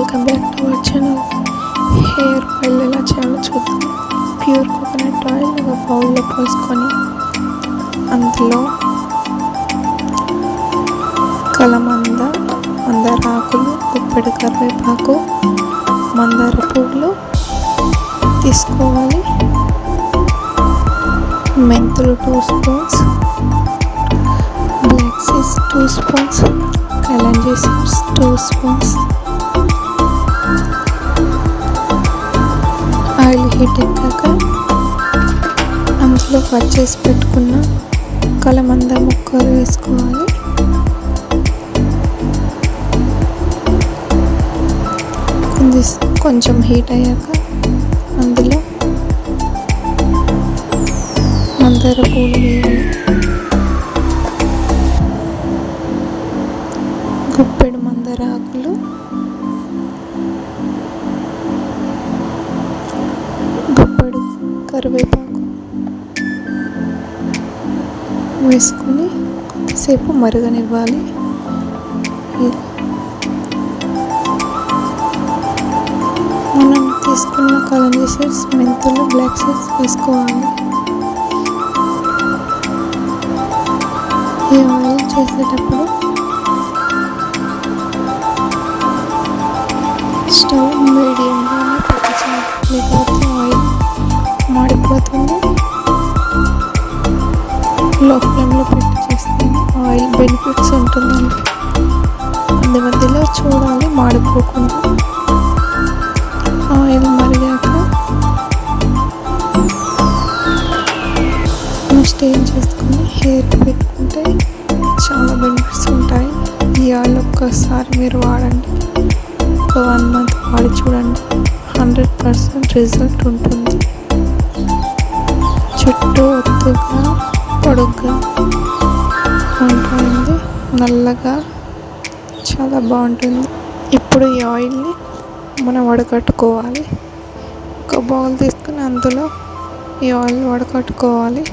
Welcome back to our channel. Hair oil ఎలా చేయాలో చూద్దాం. ప్యూర్ కోకోనట్ ఆయిల్ ఒక బౌల్లో పోసుకొని అందులో కలమంద మందార ఆకులు గుప్పెడు కరివేపాకు మందార పువ్వులు తీసుకోవాలి. మెంతులు two spoons black seeds two spoons kalonji seeds two spoons oil heat ఎక్కాక అందులో కట్ చేసి పెట్టుకున్న కలమంద ముక్కలు వేసుకోవాలి. కొంచెం కొంచెం హీట్ అయ్యాక అందులో మందార పూలు వేయాలి. గుప్పెడు మందార ఆకులు కరివేపాకు వేసుకొని కొద్దిసేపు మరగనివ్వాలి. మనం తీసుకున్న కలంజీ సీడ్స్ మెంతులు బ్లాక్ సీడ్స్ వేసుకోవాలి. ఈ ఆయిల్ చేసేటప్పుడు స్టవ్ మీడియంగా పెట్టాలి లేకపోతే లో ఫ్లేమ్లో పెట్టి చేస్తే ఆయిల్ బెనిఫిట్స్ ఉంటుందండి. మధ్య మధ్యలో చూడాలి మాడిపోకుండా ఆయిల్ మరిగాక ఏం చేసుకుని హెయిర్ పెట్టుకుంటే చాలా బెనిఫిట్స్ ఉంటాయి. ఈ ఆయిల్ ఒక్కసారి మీరు వాడండి. ఒక వన్ మంత్ వాడి చూడండి. హండ్రెడ్ పర్సెంట్ రిజల్ట్ ఉంటుంది. చుట్టూ ఒత్తుగా పొడుగ్గా ఉంటుంది నల్లగా చాలా బాగుంటుంది. ఇప్పుడు ఈ ఆయిల్ని మనం వడకట్టుకోవాలి. ఒక బౌల్ తీసుకుని అందులో ఈ ఆయిల్ వడకట్టుకోవాలి.